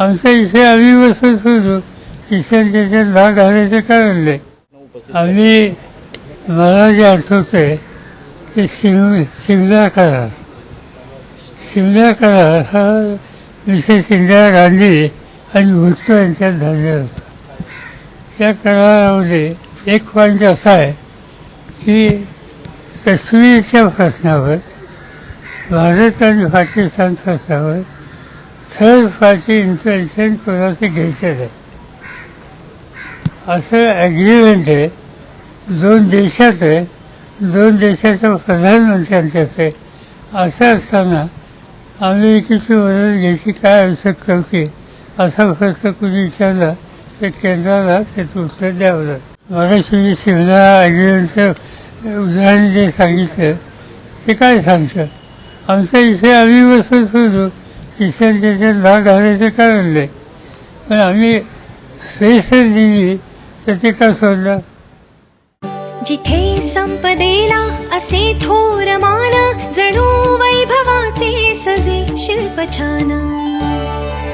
आमचा विषय आम्ही बसून होतो शिक्षण त्याच्यात भाग घालायचं कारण नाही आम्ही मला जे आठवतंय ते शिम शिमला करार शिमला करार हा विशेष इंदिरा गांधी आणि भुट्टो यांच्यात झालेला होता. त्या करारामध्ये एक पॉईंट असा आहे की काश्मीरच्या प्रश्नावर भारत आणि पाकिस्तान प्रश्नावर थर्ड पार्टी इन्फॉर्मेशन कोणाचं घ्यायचं नाही. असं ॲग्रीमेंट आहे. दोन देशात आहे. दोन देशाच्या प्रधानमंत्र्यांच्यात आहे. असं असताना अमेरिकेची मदत घ्यायची काय आवश्यकता होती? असा प्रश्न कुणी विचारला तर केंद्राला त्याचं उत्तर द्यावं लागतं मगाशी मी ॲग्रीमेंटचं उदाहरण जे सांगितलं ते काय सांगतं आमचा विषय आम्ही बसून सुरू शिक्षण त्याच्यात भाग घालायचं कारण नाही. पण आम्ही स्पेस दिली तर ते का सोडलं? जिथे संपदेला असे थोर मान जणू वैभवाचे सजे शिल्पछान